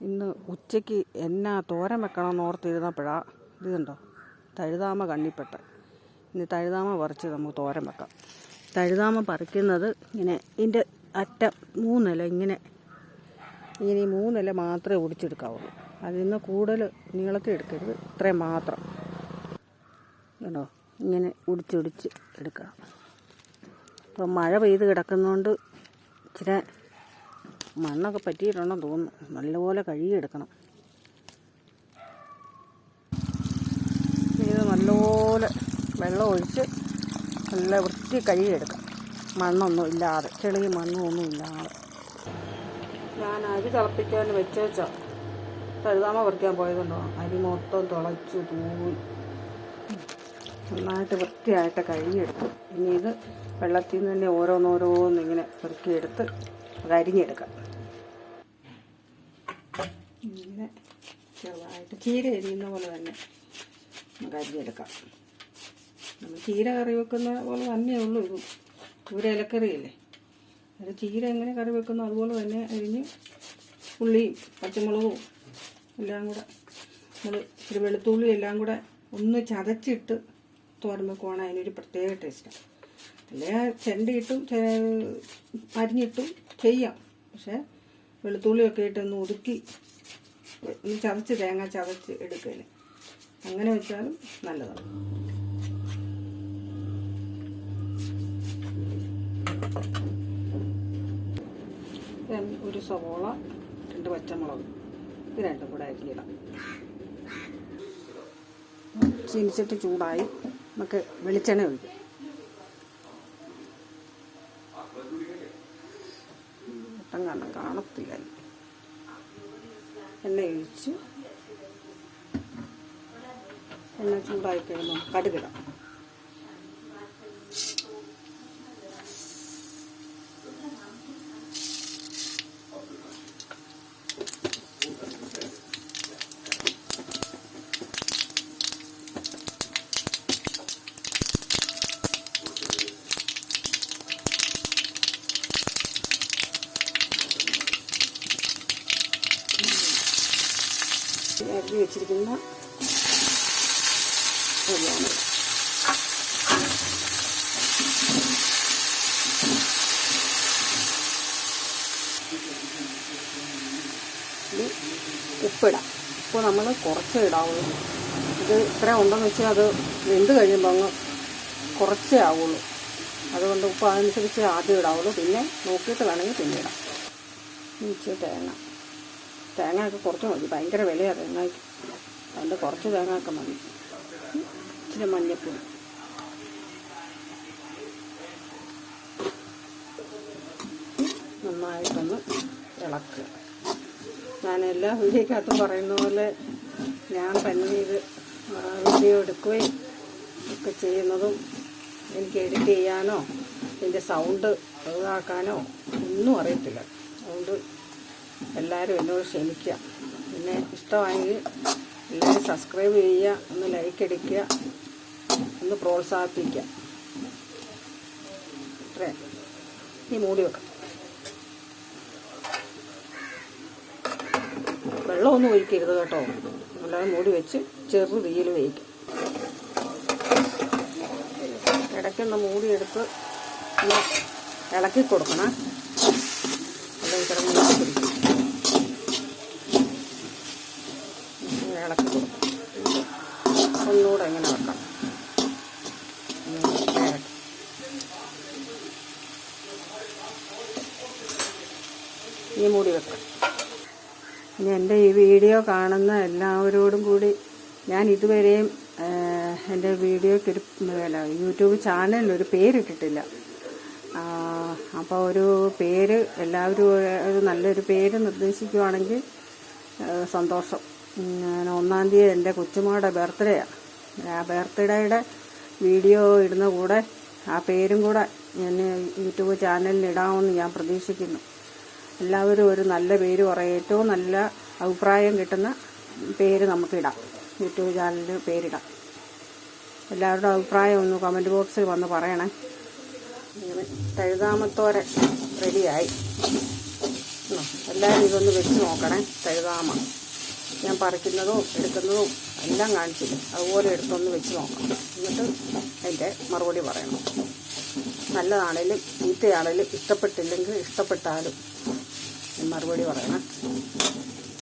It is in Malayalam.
ഇന്ന് ഉച്ചയ്ക്ക് എന്നാ തോരൻ വെക്കണമെന്ന് ഓർത്തിരുന്നപ്പോഴാ ഇത് കണ്ടോ? തഴുതാമ കണ്ണിപ്പെട്ട്. ഇനി തഴുതാമ പറിച്ച് നമുക്ക് തോരൻ വെക്കാം. തഴുതാമ പറിക്കുന്നത് ഇങ്ങനെ ഇതിന്റെ അറ്റം മൂന്നില ഇങ്ങനെ ഇങ്ങനെ ഈ മൂന്നില മാത്രമേ ഒടിച്ചെടുക്കാവുള്ളൂ അതിൽ നിന്ന് കൂടുതൽ നീളത്തിൽ എടുക്കരുത്. ഇത്രയും മാത്രം. കണ്ടോ? ഇങ്ങനെ ഒടിച്ചൊടിച്ച് എടുക്കുക. ഇപ്പം മഴ പെയ്ത് കിടക്കുന്നതുകൊണ്ട് ഇച്ചിരി മണ്ണൊക്കെ പറ്റിയിട്ടുണ്ടെന്ന് തോന്നുന്നു. നല്ലപോലെ കഴുകിയെടുക്കണം. ഇത് നല്ലപോലെ വെള്ളം ഒഴിച്ച് നല്ല വൃത്തി കഴുകിയെടുക്കാം. മണ്ണൊന്നും ഇല്ലാതെ ചെളിയും മണ്ണും ഒന്നും ഇല്ലാതെ. ഞാൻ അരി തിളപ്പിക്കാൻ വെച്ചേച്ചാ. പഴുതാമ പറിക്കാൻ പോയതുണ്ടോ? അരി മൊത്തം തിളച്ച് തൂവി നന്നായിട്ട് വൃത്തിയായിട്ട് കഴുകിയെടുക്കും. ഇനി ഇത് വെള്ളത്തിൽ നിന്ന് തന്നെ ഓരോന്നോരോന്നിങ്ങനെ പെറുക്കിയെടുത്ത് അത് അരിഞ്ഞെടുക്കാം. ഇങ്ങനെ ചെറുതായിട്ട് ചീര അരിയുന്ന പോലെ തന്നെ നമുക്ക് അരിഞ്ഞെടുക്കാം. നമ്മൾ ചീര കറി വെക്കുന്ന പോലെ തന്നെ ഉള്ളൂ ഇത്. ഒരു ഇലക്കറിയല്ലേ? അത് ചീര എങ്ങനെ കറി വെക്കുന്നു അതുപോലെ തന്നെ അരിഞ്ഞ് ഉള്ളിയും പച്ചമുളകും എല്ലാം കൂടെ നമ്മൾ ഇച്ചിരി വെളുത്തുള്ളി എല്ലാം കൂടെ ഒന്ന് ചതച്ചിട്ട് വെക്കുവാണെങ്കിൽ അതിനൊരു പ്രത്യേക ടേസ്റ്റാണ് അല്ലെ? ചെണ്ടിയിട്ടും അരിഞ്ഞിട്ടും ചെയ്യാം. പക്ഷേ വെളുത്തുള്ളിയൊക്കെ ഇട്ടൊന്ന് ഒതുക്കി ഒന്ന് ചതച്ച് തേങ്ങ ചതച്ച് എടുക്കൽ. അങ്ങനെ വെച്ചാലും നല്ലതാണ്. ഒരു സവോള രണ്ട് പച്ചമുളക് ഇത് രണ്ടും കൂടെ അരിഞ്ഞിടാം ചീനിച്ചിട്ട് ചൂടായി നമുക്ക് വെളിച്ചെണ്ണ ഒഴിക്കും. കാണാൻ കാണത്തില്ല. എണ്ണ ഒഴിച്ച് എണ്ണ ചൂടായി കഴിയുമ്പോൾ കടുകിടാം. അരിഞ്ഞ് വെച്ചിരിക്കുന്ന പൊടിയാണ് ഉപ്പിടാം. ഉപ്പ് നമ്മൾ കുറച്ചേ ഇടാവുള്ളൂ. ഇത് ഇത്ര ഉണ്ടെന്ന് വെച്ചാൽ അത് വെന്ത് കഴിയുമ്പോൾ അങ്ങ് കുറച്ചേ ആവുള്ളൂ. അതുകൊണ്ട് ഉപ്പ് അതനുസരിച്ച് ആദ്യം ഇടാവുള്ളൂ. പിന്നെ നോക്കിയിട്ട് വേണമെങ്കിൽ പിന്നെ ഇടാം. ഇച്ചിട്ട് തേങ്ങ. തേങ്ങയൊക്കെ കുറച്ച് മതി. ഭയങ്കര വിലയാണ് തേങ്ങയ്ക്ക്. അതിന്റെ കുറച്ച് തേങ്ങയൊക്കെ മതി. ഇച്ചിരി മഞ്ഞപ്പൊടി നന്നായിട്ടൊന്ന് ഇളക്കുക. ഞാൻ എല്ലാ വീഡിയോക്കകത്തും പറയുന്ന പോലെ ഞാൻ തന്നെ ഇത് വീഡിയോ എടുക്കുകയും ഒക്കെ ചെയ്യുന്നതും എനിക്ക് എഡിറ്റ് ചെയ്യാനോ ഇതിന്റെ സൗണ്ട് ഇതാക്കാനോ ഒന്നും അറിയത്തില്ല. അതുകൊണ്ട് എല്ലാവരും എന്നോട് ക്ഷമിക്കുക. പിന്നെ ഇഷ്ടമായെങ്കിൽ എല്ലാവരും സബ്സ്ക്രൈബ് ചെയ്യുക ഒന്ന് ലൈക്ക് അടിക്കുക ഒന്ന് പ്രോത്സാഹിപ്പിക്കുക. അത്രേ. ഈ മൂടി വെക്കാം. വെള്ളമൊന്നും ഒഴിക്കരുത് കേട്ടോ. അല്ലാതെ മൂടി വെച്ച് ചെറു തീയിൽ വേവിക്കും. ഇടയ്ക്കൊന്ന് മൂടിയെടുത്ത് ഇളക്കി കൊടുക്കണം. അല്ലെങ്കിൽ കിടന്ന് പിടിക്കും ഇങ്ങനെ ഇളക്കി കൊടുക്കും ഒന്നുകൂടെ ഇങ്ങനെ വെക്കാം? ഇനി മൂടി വെക്കാം. ഇനി എന്റെ ഈ വീഡിയോ കാണുന്ന എല്ലാവരോടും കൂടി ഞാൻ ഇതുവരെയും എന്റെ വീഡിയോയ്ക്ക് ഒരു യൂട്യൂബ് ചാനലിന് ഒരു പേരിട്ടിട്ടില്ല. അപ്പോൾ ഒരു പേര് എല്ലാവരും ഒരു- നല്ലൊരു പേര് നിർദ്ദേശിക്കുവാണെങ്കിൽ സന്തോഷം. ഒന്നാം തീയതി എന്റെ കൊച്ചുമോടെ ബർത്ത്ഡേയാണ് ബർത്ത്ഡേയുടെ വീഡിയോ ഇടുന്ന കൂടെ ആ പേരും കൂടെ ഞാൻ യൂട്യൂബ് ചാനലിൽ ഇടാമെന്ന് ഞാൻ പ്രതീക്ഷിക്കുന്നു. എല്ലാവരും ഒരു നല്ല പേര് പറയും. ഏറ്റവും നല്ല അഭിപ്രായം കിട്ടുന്ന പേര് നമുക്കിടാം യൂട്യൂബ് ചാനലിൽ പേരിടാം. എല്ലാവരുടെ അഭിപ്രായം ഒന്ന് കമന്റ് ബോക്സിൽ വന്ന് പറയണേ. തഴുതാമത്തോരൻ തഴുതാമത്തോരെ റെഡിയായി. എല്ലാവരും ഇതൊന്ന് വെച്ച് നോക്കണേ. തഴുതാമ. ഞാൻ പറിക്കുന്നതും എടുക്കുന്നതും എല്ലാം കാണിച്ചില്ല അതുപോലെ എടുത്തൊന്ന് വെച്ച് നോക്കണം എന്നിട്ട് അതിന്റെ മറുപടി പറയണം. നല്ലതാണേലും ചീത്തയാണേലും ഇഷ്ടപ്പെട്ടില്ലെങ്കിൽ ഇഷ്ടപ്പെട്ടാലും മറുപടി പറയണം.